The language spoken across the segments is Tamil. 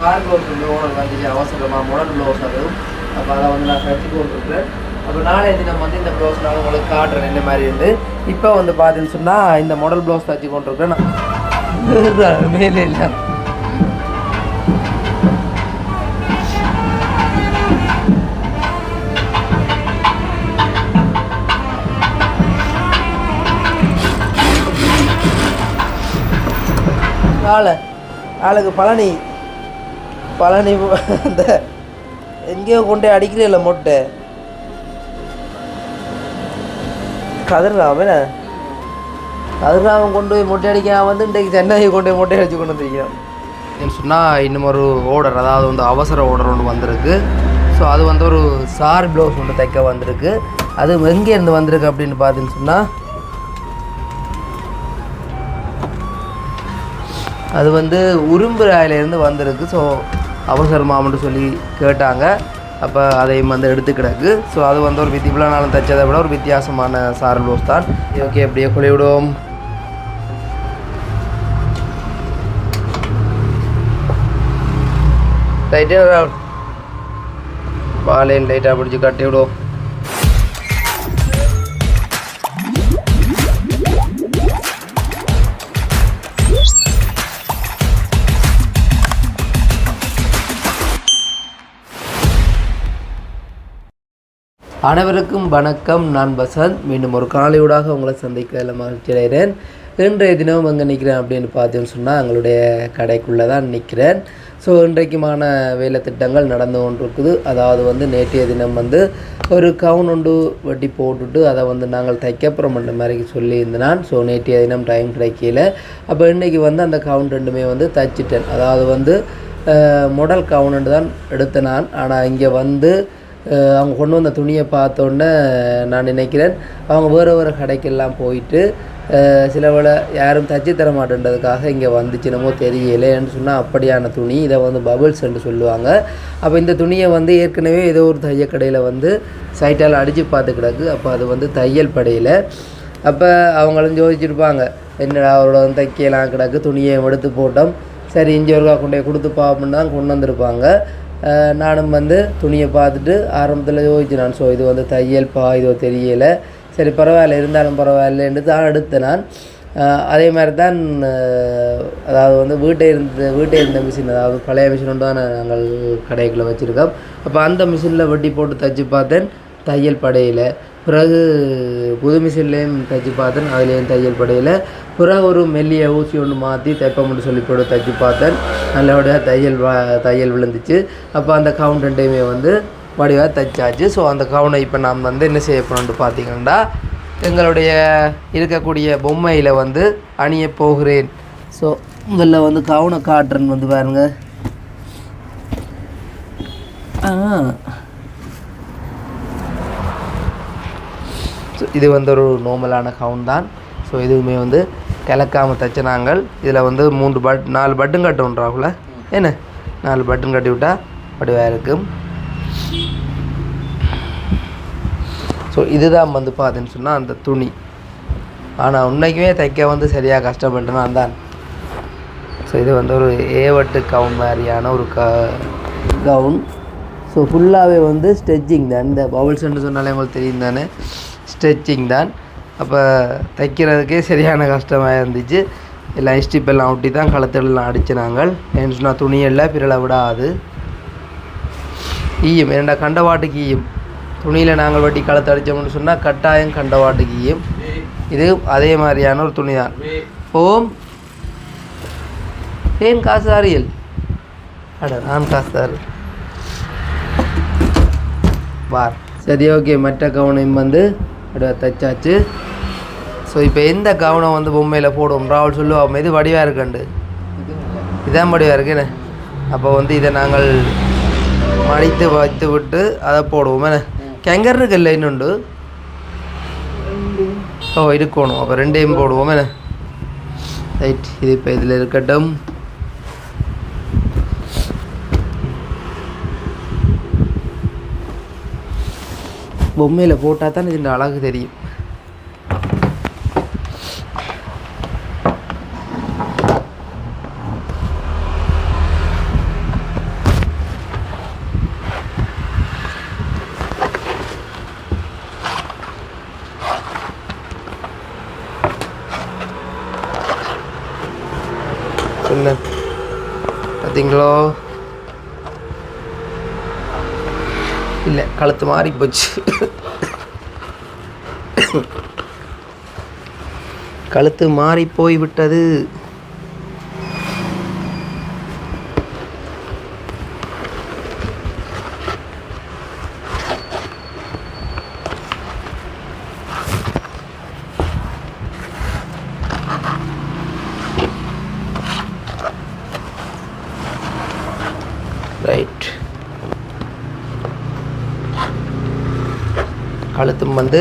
கார் க்ளோஸ் வந்து ஓனர் வந்துச்சு அவசரமாக மொடல் க்ளோஸ் அதுவும் அப்போ அதை வந்து நான் கட்டி போட்டுருக்கேன் அப்போ நாளைய தினம் வந்து இந்த ப்ளவுஸ் நான் உங்களுக்கு காட்டுறேன். இந்த மாதிரி இருந்து. இப்போ வந்து பார்த்தீங்கன்னு சொன்னால் இந்த மாடல் ப்ளவுஸ் தச்சு கொண்டிருக்கேன் நான் மேலே இல்லை. ஆளை. ஆளுக்கு பழனி. பழனி இந்த எங்கேயோ கொண்டு இல்லை மொட்டை. கதிர்ராமன் கதிர்ராமன் கொண்டு போய் மொட்டை அடிக்க வந்து இன்றைக்கு சென்னையை கொண்டு போய் மொட்டை அடிச்சு கொண்டு வந்திருக்கிறோம் சொன்னால் இன்னும் ஒரு ஓர்டர் அதாவது வந்து அவசர ஓர்டர் ஒன்று வந்திருக்கு. ஸோ அது வந்து ஒரு சார் ப்ளவுஸ் ஒன்று தைக்க வந்திருக்கு. அது எங்கேருந்து வந்திருக்கு அப்படின்னு பார்த்தீங்கன்னு சொன்னால் அது வந்து உரும்பு ராயிலேருந்து வந்திருக்கு. ஸோ அவசரமாமன்ட்டு சொல்லி கேட்டாங்க. அப்போ அதையும் வந்து எடுத்து கிடக்கு. ஸோ அது வந்து ஒரு வித்தி இவ்வளோ நாளும் தைச்சதை விட ஒரு வித்தியாசமான சாரல் ரோஸ் தான். ஓகே அப்படியே கொலை லைட்டே ரைட்டே பாலையும் லைட்டாக பிடிச்சி கட்டி விடுவோம். அனைவருக்கும் வணக்கம். நான் வசந்த். மீண்டும் ஒரு காலையூடாக உங்களை சந்திக்கிறதில் மகிழ்ச்சி அடைகிறேன். இன்றைய தினம் அங்கே நிற்கிறேன் அப்படின்னு பார்த்தீங்கன்னு சொன்னால் எங்களுடைய கடைக்குள்ளே தான் நிற்கிறேன் ஸோ இன்றைக்குமான வேலை திட்டங்கள் நடந்து கொண்டிருக்குது. அதாவது வந்து நேற்றைய தினம் வந்து ஒரு கவுன் ஒன்று வெட்டி போட்டுட்டு அதை வந்து நாங்கள் தைக்கப்புறம் பண்ணுற மாதிரி சொல்லியிருந்தேன். ஸோ நேற்றைய தினம் டைம் கிடைக்கல. அப்போ இன்றைக்கி வந்து அந்த கவுன் ரெண்டுமே வந்து தைச்சிட்டேன். அதாவது வந்து மொடல் கவுனுண்டு தான் எடுத்தேன் நான். ஆனால் இங்கே வந்து அவங்க கொண்டு வந்த துணியை பார்த்தோன்னே நான் நினைக்கிறேன். அவங்க வேறு வேறு கடைக்கெல்லாம் போயிட்டு சிலவில் சில யாரும் தச்சு தர மாட்டேன்றதுக்காக இங்கே வந்துச்சுனமோ தெரியலேன்னு சொன்னால் அப்படியான துணி இதை வந்து பபிள்ஸ்ன்னு சொல்லுவாங்க. அப்போ இந்த துணியை வந்து ஏற்கனவே ஏதோ ஒரு தையல் கடையில் வந்து சைட்டால் அடித்து பார்த்து கிடக்கு. அப்போ அது வந்து தையல் படையில். அப்போ அவங்களும் யோசிச்சிருப்பாங்க என்னடா அவரோட வந்து தைக்கலாம் கிடக்கு துணியை எடுத்து போட்டோம். சரி இஞ்சி ஒருக்கா கொண்டு போய் கொடுத்து பார்ப்போம்னு தான் கொண்டு வந்திருப்பாங்க. நானும் வந்து துணியை பார்த்துட்டு ஆரம்பத்தில் யோசிச்சு நான். ஸோ இது வந்து தையல் பா இதோ தெரியலை. சரி பரவாயில்ல இருந்தாலும் பரவாயில்லன்னு தான் எடுத்தேன் நான். அதே மாதிரி தான் அதாவது வந்து வீட்டை இருந்த வீட்டை இருந்த மிஷின் அதாவது பழைய மிஷின் ஒன்று தான் நாங்கள் கடைக்குள்ளே வச்சுருக்கோம். அப்போ அந்த மிஷினில் வெட்டி போட்டு தச்சு பார்த்தேன் தையல் படையில். பிறகு புதுமிசிலையும் மிஷின்லேயும் தைச்சு பார்த்தேன் அதுலேயும் தையல் படையில். பிறகு ஒரு மெல்லிய ஊசி ஒன்று மாற்றி தைப்பம்னு சொல்லி போட்டு தைச்சு பார்த்தேன். நல்லபடியாக தையல் தையல் விழுந்துச்சு. அப்போ அந்த கவுண்ட் வந்து வடிவாக தைச்சாச்சு. ஸோ அந்த கவுனை இப்போ நாம் வந்து என்ன செய்ய போகிறோம்னு பார்த்தீங்கன்னா எங்களுடைய இருக்கக்கூடிய பொம்மையில் வந்து அணிய போகிறேன். ஸோ முதல்ல வந்து கவுனை காட்டுறேன் வந்து பாருங்க. ஆ. இது வந்து ஒரு நார்மலான கவுன் தான். ஸோ இதுவுமே வந்து கிளக்காமல் தைச்ச நாங்கள் இதில் வந்து மூன்று பட் நாலு பட்டன் கட்டுன்றாக்குல என்ன? நாலு பட்டன் கட்டி விட்டால் வடிவாக இருக்கும். ஸோ இதுதான் வந்து பார்த்தீங்கன்னு சொன்னால் அந்த துணி. ஆனால் உன்னைக்குமே தைக்க வந்து சரியாக கஷ்டப்பட்டு நான் தான் ஸோ இது வந்து ஒரு ஏவட்டு கவுன் மாதிரியான ஒரு க கவுன் ஸோ ஃபுல்லாகவே வந்து ஸ்டெச்சிங் தான். இந்த பவுல்ஸ்ன்னு சொன்னாலே உங்களுக்கு தெரியும் தானே? ஸ்ட்ரெச்சிங் தான். அப்போ தைக்கிறதுக்கே சரியான கஷ்டமாக இருந்துச்சு. எல்லாம் ஸ்டிப்பெல்லாம் ஒட்டி தான் கழுத்தெல்லாம் அடிச்சு நாங்கள். ஏன்னு சொன்னால் துணியெல்லாம் பிறலை விடாது. ஈயும் ஏன்டா கண்டவாட்டுக்கு ஈயும். துணியில் நாங்கள் வட்டி கழுத்து அடித்தோம்னு சொன்னால் கட்டாயம் கண்டவாட்டுக்கு ஈயும். இது அதே மாதிரியான ஒரு துணி தான் ஓம். ஏன் காசு அறியல் அட நான் காசு தாரு பார் சரி ஓகே. மற்ற கவனம் வந்து அப்படியே தைச்சாச்சு. ஸோ இப்போ எந்த கவனம் வந்து பொம்மையில் போடுவோம் ராவல் சொல்லுவோம் இது வடிவாக இருக்கண்டு. இதான் வடிவாக இருக்குன்னு அப்போ வந்து இதை நாங்கள் மடித்து வைத்து விட்டு அதை போடுவோம் என்ன? கெங்கர் இருக்குல்ல இன்னொன்று? ஓ இருக்கணும். அப்போ ரெண்டையும் போடுவோம் என்ன? ரைட் இது இப்போ இதில் இருக்கட்டும். bomnya lo buat apa nih jadi nalar gede nih seneng, pating கழுத்து மாறி போச்சு. கழுத்து மாறி போய் விட்டது. ரைட் கழுத்தும் வந்து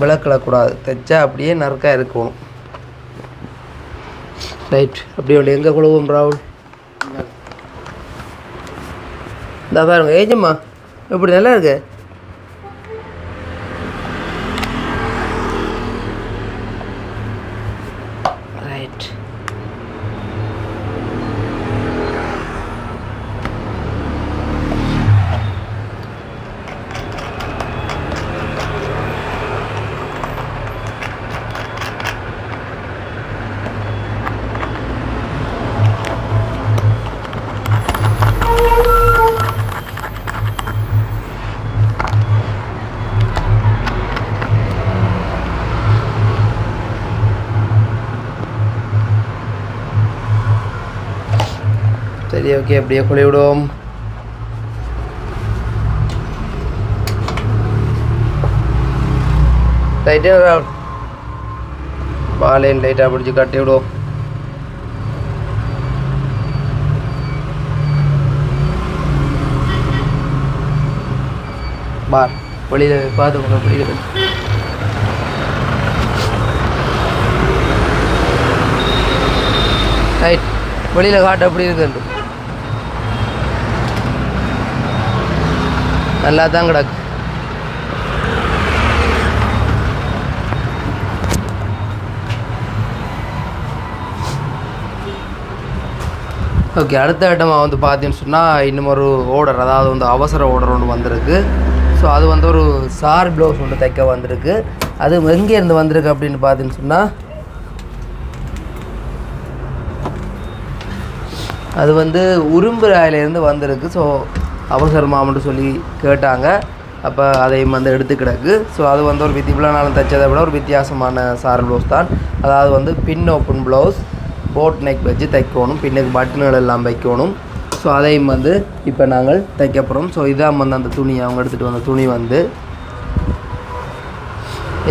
விளக்கிடக்கூடாது தைச்சா அப்படியே நறுக்காக இருக்கணும். ரைட். அப்படியே ஒன்று எங்கே குழுவும் ராகுல்? இந்த பாருங்க ஏஜம்மா எப்படி நல்லா இருக்குது சரி ஓகே அப்படியே குழி விடுவோம் ரைட்டு பாலையும் லைட்டாக பிடிச்சி கட்டி விடுவோம். பார் வெளியில் பார்த்து உங்க வெளியில் ரைட் வெளியில் காட்டு அப்படி இருக்குன்னு நல்லா தான் கிடக்கு. ஓகே அடுத்த ஐட்டமாக வந்து பார்த்தீங்கன்னு சொன்னால் இன்னும் ஒரு ஓர்டர் அதாவது வந்து அவசர ஓர்டர் ஒன்று வந்திருக்கு. ஸோ அது வந்து ஒரு சார் ப்ளவுஸ் ஒன்று தைக்க வந்திருக்கு. அது எங்கேருந்து வந்திருக்கு அப்படின்னு பார்த்தீங்கன்னு சொன்னால் அது வந்து உரும்புராயிலேருந்து வந்திருக்கு. ஸோ அவசரமாமட்டு சொல்லி கேட்டாங்க. அப்போ அதையும் வந்து எடுத்து கிடக்கு. ஸோ அது வந்து ஒரு வித்தி இவ்வளோ நாளும் தைச்சதை விட ஒரு வித்தியாசமான சார் ப்ளவுஸ் தான். அதாவது வந்து pin open blouse boat neck வச்சு தைக்கணும். பின்னுக்கு பட்டன்கள் எல்லாம் வைக்கணும். ஸோ அதையும் வந்து இப்போ நாங்கள் தைக்க போகிறோம் ஸோ இதான் வந்து அந்த துணி. அவங்க எடுத்துகிட்டு வந்த துணி வந்து.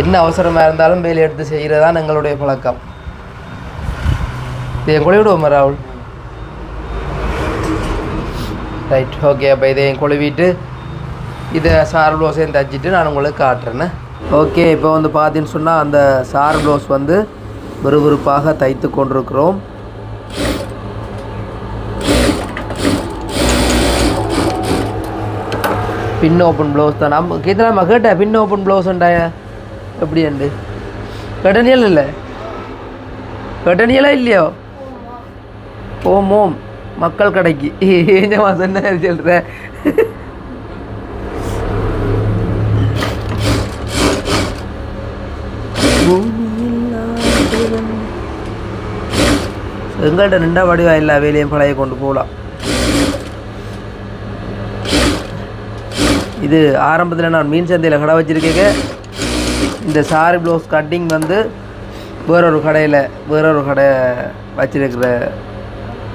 என்ன அவசரமாக இருந்தாலும் வேலை எடுத்து செய்கிறதான் எங்களுடைய பழக்கம். இது என் கூட விடுவோம் ராகுல்? ரைட் ஓகே அப்போ இதையும் கொழுவிட்டு இதை சார் ப்ளவுஸையும் தைச்சிட்டு நான் உங்களுக்கு காட்டுறேன்னு ஓகே இப்போ வந்து பார்த்தீங்கன்னு சொன்னால் அந்த சார் ப்ளவுஸ் வந்து விறுவிறுப்பாக தைத்து கொண்டிருக்கிறோம். பின் ஓப்பன் ப்ளவுஸ் தான். நம்ம கேட்டு நம்ம கேட்டேன் பின் ஓப்பன் ப்ளவுஸ் உண்டாய எப்படி அண்டு? கடனியல் இல்லை? கட்டணியலா இல்லையோ? ஓம் ஓம் மக்கள் கடைக்கு. ஏஞ்சமா சொன்ன சொல்கிற எங்கள்கிட்ட ரெண்டா வடிவா எல்லா வேலையும் பழைய கொண்டு போகலாம் இது ஆரம்பத்தில் நான் மீன் சந்தையில் கடை வச்சுருக்கேங்க. இந்த சாரி ப்ளவுஸ் கட்டிங் வந்து வேறொரு கடையில் வேறொரு கடை வச்சிருக்கிற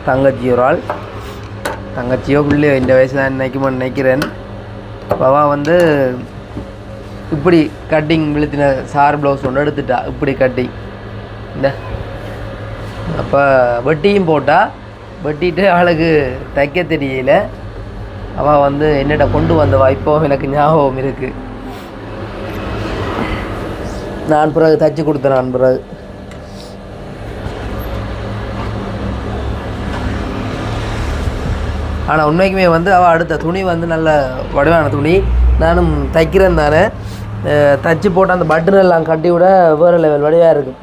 தங்கச்சி ஒரு ஆள் தங்கச்சியோ பிள்ளையோ இந்த வயசு தான் நினைக்குமோ நினைக்கிறேன். பவா வந்து இப்படி கட்டிங் விழுத்தின சார் ப்ளவுஸ் ஒன்று எடுத்துட்டா இப்படி கட்டிங் இந்த. அப்போ வெட்டியும் போட்டால் வெட்டிட்டு ஆளுக்கு தைக்க தெரியல. அவள் வந்து என்னடா கொண்டு வந்தவா இப்போ எனக்கு ஞாபகம் இருக்குது நான் பிறகு தைச்சி கொடுத்தேன் நான் பிறகு. ஆனால் உண்மைக்குமே வந்து அவள் அடுத்த துணி வந்து நல்ல வடிவான துணி. நானும் தைக்கிறேன் தானே தைச்சி போட்டு அந்த பட்டன் எல்லாம் கட்டி விட வேறு லெவல் வடிவாக இருக்கும்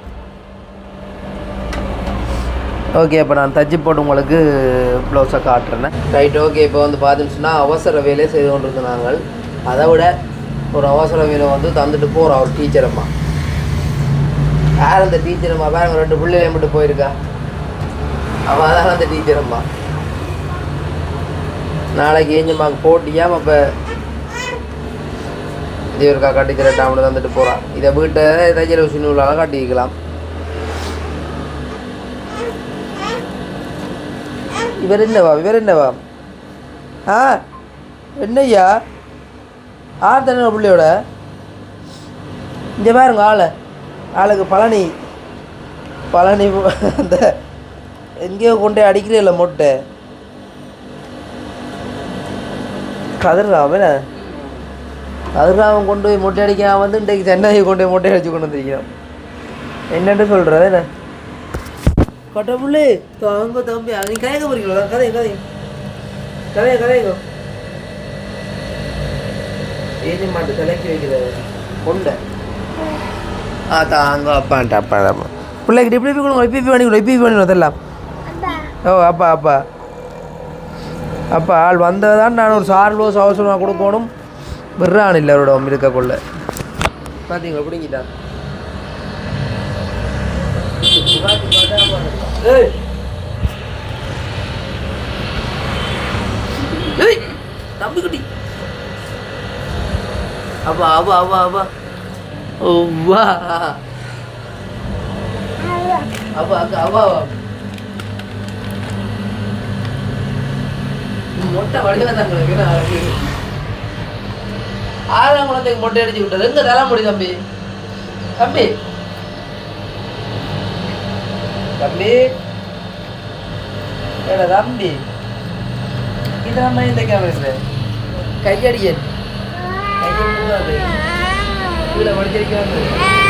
ஓகே இப்போ நான் தச்சு போட்டு உங்களுக்கு ப்ளவுஸை காட்டுறேன். ரைட் ஓகே இப்போ வந்து பார்த்துச்சுன்னா அவசர வேலையை செய்து கொண்டிருந்த நாங்கள். அதை விட ஒரு அவசர வேலை வந்து தந்துட்டு போகிறோம் அவர் டீச்சர் அம்மா. யார் அந்த டீச்சர் அம்மா? பாருங்க ரெண்டு பிள்ளைகளை மட்டும் போயிருக்கா. அவள் தான் அந்த டீச்சர் அம்மா. நாளைக்கு ஏஞ்சம்மாக்கு போட்டியாம் அப்போ இதே ஒருக்கா கட்டி திரட்டாமல் தந்துட்டு போகிறான் இதை வீட்டை தைக்கிற மிஷின் உள்ளால கட்டிக்கலாம் இவர் என்னவா இவர் என்னவா? ஆ என்னய்யா? ஆறு தண்ணி பிள்ளையோட? இங்கே பாருங்க ஆளை. ஆளுக்கு பழனி. பழனி அந்த எங்கேயோ கொண்டு போய் இல்லை மொட்டை. கதிர்ராமன். கதிர்ராமன் கொண்டு போய் மொட்டை அடிக்காம வந்து இன்றைக்கு சென்னையை கொண்டு போய் மொட்டை அடிச்சு கொண்டு வந்திருக்கிறோம். என்னன்னு சொல்கிறது என்ன? கொட்டப்புள்ளே தாங்க தம்பி நீ கதைக்க போறீங்களா? கதை கதை கதைய கதைங்க ஏஜி மாட்டு தலைக்கு வைக்கிறது கொண்டை. ஆ தாங்க அப்பான்ட்டு அப்பா அப்பா பிள்ளைகிட்ட இப்படி இப்படி கொடுங்க இப்படி பண்ணி இப்படி இப்படி பண்ணி அதெல்லாம் ஓ அப்பா அப்பா. அப்போ ஆள் வந்ததான் நான் ஒரு சார்லோஸ் அவசரமாக கொடுக்கணும். விடுறான் இல்லை அவரோட இருக்கக்குள்ள பார்த்தீங்களா பிடிங்கிட்டான் ஏய்! ஏய்! அப்பா அப்பா அப்பா அப்பா. ஓ வா அப்பா அக்கா அப்பா மொட்டை வடிவா தாங்களுக்கு ஆறாம் குழந்தைக்கு மொட்டை அடிச்சு விட்டது. எங்க தர முடி தம்பி? தம்பி? தம்பி? ஏடா தம்பி? நம்ம இந்த கேமரா கையடியன். கையடி கீழே படிச்சிருக்காங்க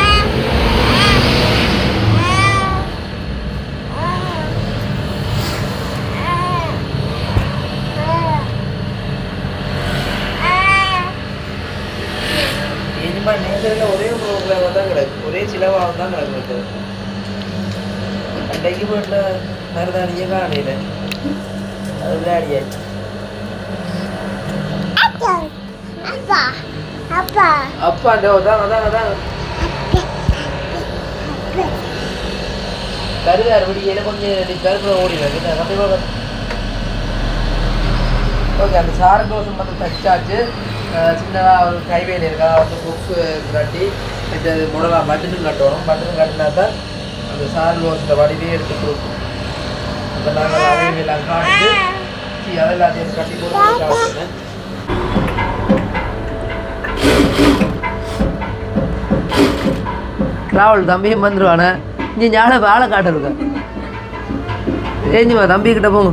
இனிமே நேரத்தில் ஒரே ப்ரோக்ராம் தான் கிடக்கு ஒரே சிலவாக தான் கிடக்கு அன்றைக்கு போயிட்ட மருதாணியே காணையில் அது விளையாடியாச்சு அப்பா அப்பா அப்பாண்டோ அதான் அதான். அதான் கருதார் விடியல கொஞ்சம் கருப்புல ஓடிடுறது கண்டிப்பாக ஓகே அந்த சார தோசை வந்து தச்சாச்சு. சின்னதாக ஒரு கைவேலி இருக்கா? வந்து புக்ஸு கட்டி இந்த முடலாம் பட்டனும் கட்டணும் பட்டனும் கட்டினா தான் அந்த சார் தோசை வடிவே எடுத்து கொடுக்கும். அப்போ நாங்கள் அதையும் எல்லாம் காட்டி சரி, அதெல்லாம் கட்டி கொடுத்து காட்டுறேன் ராகுல் தம்பியும் வந்துடுவானே இங்கே ஞான வேலை காட்டலுங்க ஏஞ்சுமா தம்பி போங்க.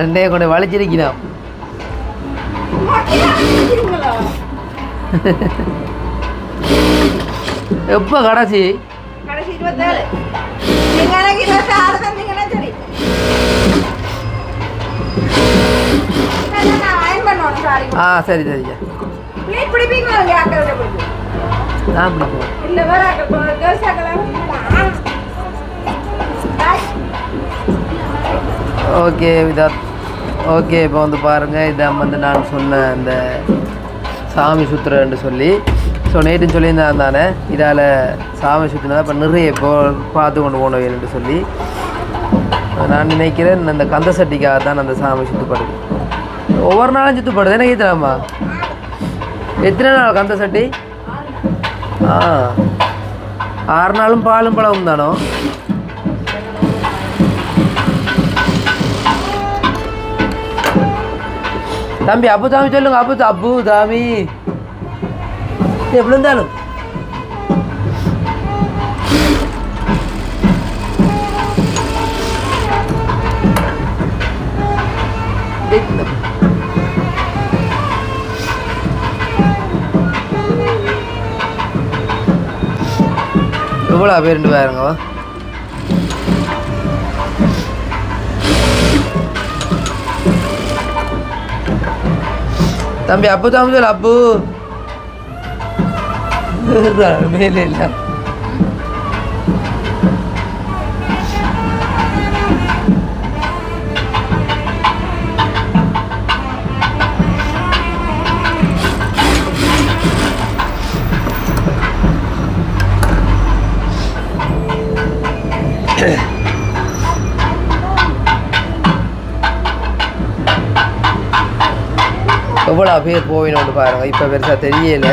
ரெண்டே கொண்டு நிக்கிறீங்களோ எப்போ கடைசி ஆ சரி சரிங்க தான் பிடிக்கும் நான் ஓகே இதா ஓகே இப்போ வந்து பாருங்கள் இதான் வந்து நான் சொன்ன அந்த சாமி சுற்றுறேன்னு சொல்லி. ஸோ நேற்றுன்னு சொல்லியிருந்தேன் தானே இதால் சாமி சுற்றினா இப்போ நிறைய இப்போ பார்த்து கொண்டு போனவைன்னு சொல்லி. நான் நினைக்கிறேன் அந்த கந்த சட்டிக்காக தான் அந்த சாமி சுற்றுப்படுது ஒவ்வொரு நாளும் சுற்றுப்படுது என்ன கேட்கலாமா எத்தனை நாள் கந்த சட்டி ஆ ஆறு நாளும் பாலும் பழமும் தானோ தம்பி அப்பு தாமி சொல்லுங்க அப்பு அப்பு தாமி எப்படி இருந்தாலும் எவ்வளோ பேருண்டு பாருங்க? தம்பி அப்பு தம்பி அப்பு. மேலே இல்லை. எவ்வளோ பேர் போயினோன்னு பாருங்க. இப்போ பெருசாக தெரியல.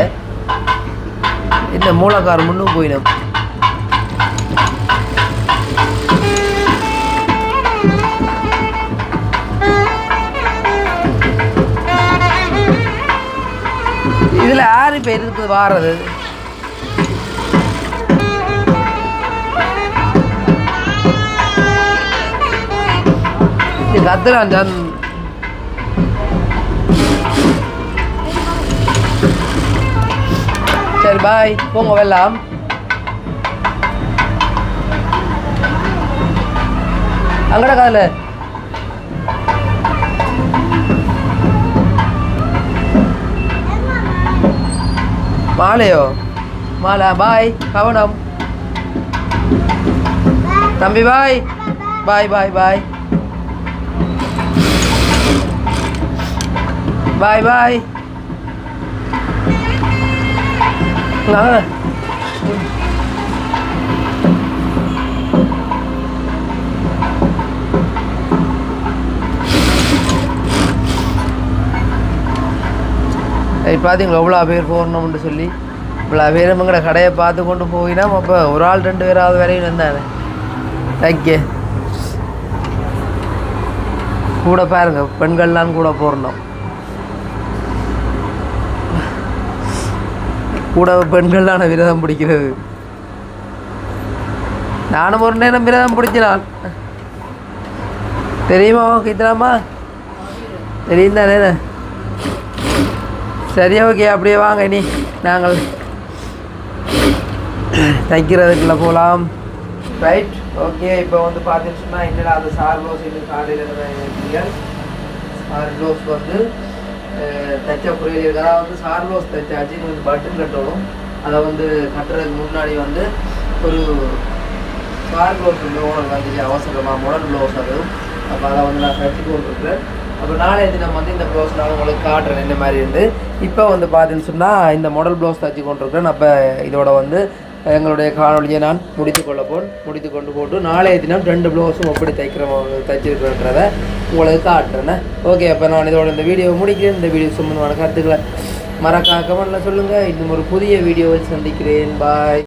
இந்த மூலக்கார் முன்னும் போயினோம். இதில் ஆறு பேர் இருக்குது வாரது? இது கத்துறான் ஜான் சரி பாய் போங்க வெல்லாம் அங்கட காதல மாலையோ மாலை பாய் கவனம் தம்பி பாய் பாய் பாய் பாய் பாய் பாய் நான் இப்போ பார்த்தீங்களா எவ்வளோ பேர் போகணும்னு சொல்லி? இவ்வளோ பேர் எங்கட கடையை பார்த்து கொண்டு போயினா அப்போ ஒரு ஆள் ரெண்டு பேராவது வரையும் வந்தானே தேங்க்யூ கூட பாருங்கள் பெண்கள்லாம் கூட போடணும் கூட பெண்கள்லாம் விரதம் பிடிக்கிறது? நானும் ஒரு நேரம் விரதம் பிடிச்சினான் தெரியுமா கித்தலாமா தெரியும் தானே சரி ஓகே அப்படியே வாங்க இனி. நாங்கள் தைக்கிறதுக்குள்ள போகலாம் ரைட் ஓகே இப்போ வந்து பார்த்தீங்கன்னு சொன்னால் என்னடா அந்த சார் ப்ளவுஸ் இன்னும் காலையில் சார் வந்து தைச்ச புரியல இருக்கு அதாவது வந்து சார் ப்ளவுஸ் தைச்சாச்சு வந்து பட்டன் கட்டணும். அதை வந்து கட்டுறதுக்கு முன்னாடி வந்து ஒரு சார் ப்ளவுஸ் வந்து ஓனர் அவசரமாக மாடல் ப்ளவுஸ் அது. அப்போ அதை வந்து நான் தைச்சு கொண்டிருக்கிறேன் அப்போ நாளைய தினம் வந்து இந்த ப்ளவுஸ் நான் உங்களுக்கு காட்டுறேன். இந்த மாதிரி இருந்து. இப்போ வந்து பார்த்தீங்கன்னு சொன்னால் இந்த மாடல் ப்ளவுஸ் தைச்சு கொண்டிருக்கிறேன் அப்போ இதோட வந்து எங்களுடைய காணொலியை நான் முடித்து கொள்ள போன் முடித்து கொண்டு போட்டு நாளைய தினம் ரெண்டு ப்ளவுஸும் எப்படி தைக்கிறவங்க தைச்சிருக்கிறன்றதை உங்களுக்கு காட்டுறேன். ஓகே அப்போ நான் இதோட இந்த வீடியோ முடிக்கிறேன். இந்த வீடியோ சம்மந்தமான கருத்துக்களை மறக்காம சொல்லுங்கள் இன்னும் ஒரு புதிய வீடியோவில் சந்திக்கிறேன். பாய்